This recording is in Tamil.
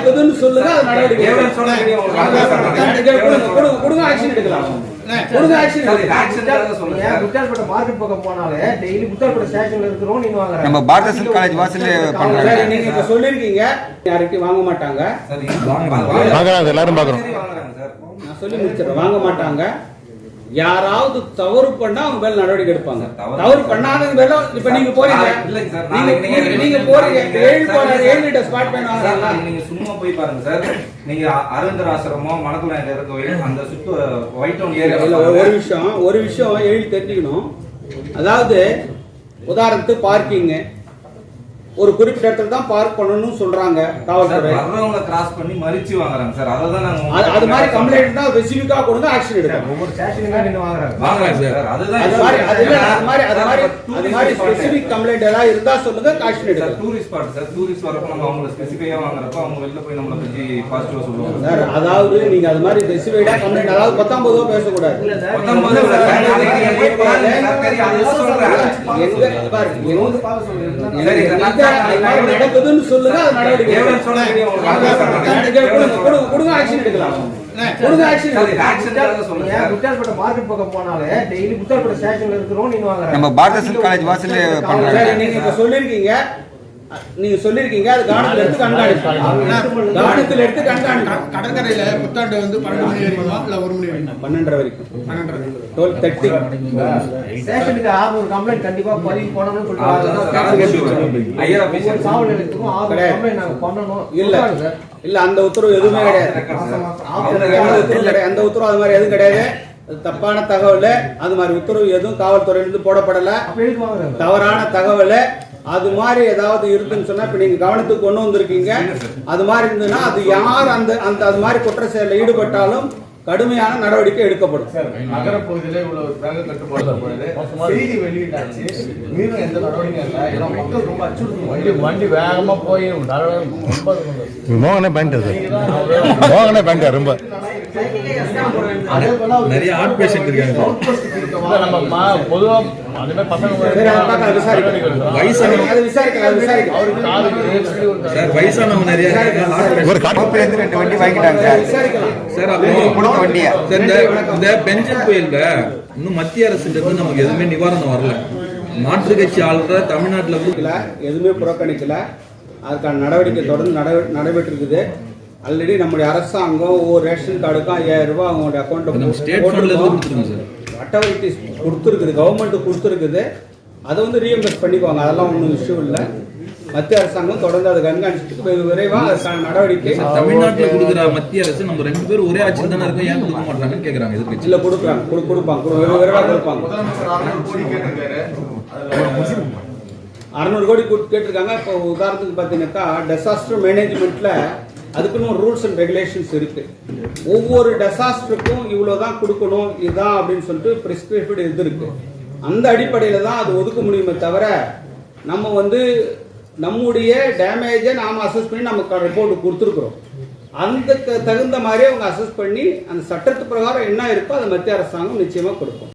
நடக்குதுன்னு சொல்லுங்க அது நடவடிக்கை கொடுங்க, ஆக்ஷன் எடுக்கலாம். கொடுங்க ஆக்ஷன் மார்க்கெட் பக்கம் போனாலே டெய்லி குத்தால்பேட்டை ஸ்டேஷன்ல இருக்கிறோம் நீங்க வாங்குறாங்க நம்ம பாரதசன் காலேஜ் வாசல்ல பண்றாங்க. சரி நீங்க இப்ப சொல்லிருக்கீங்க யார்கிட்டயும் வாங்க மாட்டாங்க? வாங்குறாங்க, எல்லாரும் சார். நான் சொல்லி முடிச்சிடறேன். வாங்க மாட்டாங்க. யாராவது தவறு பண்ணா அவங்க மேல நடவடிக்கை எடுப்பாங்க. தவறு பண்ணாதவங்க மேல இப்ப நீங்க போறீங்க. நீங்க நீங்க- போறீங்க. ஏழு ஏழு லிட்டர் ஸ்பாட் சார், வாங்குறாங்க. நீங்க சும்மா போய் பாருங்க சார். நீங்க அ- அரவிந்தர் ஆசிரமம் மணக்குளம் இருக்க கோயில் அந்த சுத்து ஒயிட் டவுன் இல்ல, ஏரியா ஒரு ஒரு விஷயம் ஒரு விஷயம் எழுதி தெரிஞ்சுக்கணும். அதாவது உதாரணத்துக்கு பார்க்கிங் ஒரு குறிப்பிட்ட இடத்துல தான் பார்க் பண்ணணும்னு சொல்றாங்க காவல்துறை வர்றவங்க கிராஸ் பண்ணி மறிச்சு வாங்குறாங்க சார் அதை தான் நாங்க அது மாதிரி கம்ப்ளைண்ட் தான் ஸ்பெசிஃபிக்கா கொடுங்க ஆக்ஷன் எடுக்கணும் ஒவ்வொரு ஸ்டேஷனுமே நின்று வாங்குறாங்க வாங்குறாங்க சார் அதுதான் அது மாதிரி அது மாதிரி அது மாதிரி அது மாதிரி. ஸ்பெசிபிக் கம்ப்ளைண்ட் ஏதாவது இருந்தா சொல்லுங்க ஆக்ஷன் சார் எடுக்கலாம் டூரிஸ்ட் ஸ்பாட் சார் டூரிஸ்ட் வரப்ப நம்ம அவங்கள ஸ்பெசிஃபையா வாங்குறப்ப அவங்க வெளில போய் நம்மளை பத்தி பாசிட்டிவா சொல்லுவாங்க சார் அதாவது நீங்க அது மாதிரி ஸ்பெசிஃபைடா கம்ப்ளைண்ட் அதாவது பத்தொன்பதோ பேசக்கூடாது இல்ல சார் பத்தொன்பது இல்ல சார், நாளைக்கு நீங்க போய் பாருங்க. எங்க பாருங்க நடக்குதுன்னு சொல்லுங்க அது நடவடிக்கை கொடுங்க, ஆக்ஷன் எடுக்கலாம். கொடுங்க ஆக்ஷன். குத்தால்பேட்டை மார்க்கெட் பக்கம் போனாலே டெய்லி குத்தால்பேட்டை ஸ்டேஷன்ல இருக்கிறோம் நீங்க வாங்குறாங்க நம்ம பாரதசன் காலேஜ் வாசல்ல பண்றாங்க. நீங்க இப்ப சொல்லிருக்கீங்க நீங்க சொல்லிருக்கீங்க அது கவனத்துல எடுத்து கண்காணிப்பாங்க கவனத்துல எடுத்து கண்காணிப்பாங்க கடற்கரையில புத்தாண்டு வந்து பன்னெண்டு மணி வரைக்குமா இல்ல ஒரு மணி வரைக்குமா? பன்னெண்டரை வரைக்கும். டுவெல் தேர்ட்டி ஸ்டேஷனுக்கு ஆறுநூறு கம்ப்ளைண்ட் கண்டிப்பா பதிவு காவல் சொல்லிட்டு காவல் நிலையத்துக்கும் ஆறு. கம்ப்ளைண்ட் நாங்க பண்ணணும். இல்ல. இல்ல அந்த உத்தரவு எதுவுமே கிடையாது. அந்த எந்த உத்தரவு அது மாதிரி எதுவும் கிடையாது. தப்பான தகவல். அது மாதிரி உத்தரவு எதுவும் காவல்துறையிலிருந்து போடப்படல. தவறான தகவல். அது மாதிரி ஏதாவது இருக்குன்னு சொன்னா இப்ப நீங்க கவனத்துக்கு கொண்டு வந்திருக்கீங்க. அது மாதிரி இருந்ததுன்னா அது யார் அந்த அந்த அது மாதிரி குற்ற செயலில் ஈடுபட்டாலும் கடுமையான நடவடிக்கை எடுக்கப்படும். நகர பகுதியிலே இவ்வளவு வேக கட்டுப்பாடு செய்தி வெளியிட்டாச்சு. மீண்டும் எந்த நடவடிக்கையும் இல்லை. ஏன்னா மக்கள் ரொம்ப அச்சுறுத்தும். வண்டி வண்டி வேகமா போய் மோகனே பேண்ட் அது மோகனே பேண்ட் ரொம்ப. நிறைய ஆர்ட் பேஷண்ட் இருக்காங்க நம்ம பொதுவா அதுமே பசங்க வயசானவங்க சார் வயசானவங்க நிறைய இருக்காங்க. ஒரு காட்டு. இருந்து ரெண்டு வண்டி வாங்கிட்டாங்க சார் அப்புறம் வண்டியை. சார் இந்த பென்ஷன் புயல்ல இன்னும் மத்திய இருந்து நமக்கு எதுவுமே நிவாரணம் வரல. மாற்று கட்சி ஆளுற தமிழ்நாட்டுல எதுவுமே புறக்கணிக்கல. அதுக்கான நடவடிக்கை தொடர்ந்து நட நடைபெற்று இருக்குது ஆல்ரெடி நம்முடைய அரசாங்கம் ஒவ்வொரு ரேஷன் கார்டுக்கும் ஐயாயிரம் ரூபாய் அவங்களுடைய கொடுத்துருங்க சார். அட்டவரிட்டிஸ் கொடுத்துருக்குது கவர்மெண்ட் கொடுத்துருக்குது அதை வந்து ரீஎம்பர்ஸ் பண்ணிக்குவாங்க. அதெல்லாம் ஒன்றும் இஷ்யூ இல்லை. மத்திய அரசாங்கம் தொடர்ந்து அதை கண்காணிச்சுட்டு வெகு விரைவாக அதுக்கான நடவடிக்கை தமிழ்நாட்டுல கொடுக்குற மத்திய அரசு நம்ம ரெண்டு பேரும் ஒரே ஆட்சியில் தானே இருக்கோம். ஏன் கொடுக்க மாட்டாங்கன்னு கேக்குறாங்க எதிர்கட்சி இல்லை கொடுக்குறாங்க. கொடு கொடுப்பாங்க. கொடு- வெகு விரைவாக கொடுப்பாங்க. அறுநூறு கோடி கேட்டிருக்காங்க. இப்போ உதாரணத்துக்கு பார்த்தீங்கன்னாக்கா டெசாஸ்டர் மேனேஜ்மெண்ட்டில் அதுக்குன்னு ரூல்ஸ் அண்ட் ரெகுலேஷன்ஸ் இருக்கு. ஒவ்வொரு டெசாஸ்டருக்கும் இவ்வளோ தான் கொடுக்கணும் இதுதான் அப்படின்னு சொல்லிட்டு ப்ரிஸ்கிரைப்டு இது இருக்கு அந்த அடிப்படையில் தான் அது ஒதுக்க முடியுமே தவிர நம்ம வந்து நம்முடைய டேமேஜை நாம் அசஸ் பண்ணி நமக்கு ரிப்போர்ட் கொடுத்துருக்குறோம். அந்த தகுந்த மாதிரி அவங்க அசஸ் பண்ணி அந்த சட்டத்து பிரகாரம் என்ன இருக்கோ அதை மத்திய அரசாங்கம் நிச்சயமாக கொடுக்கும்.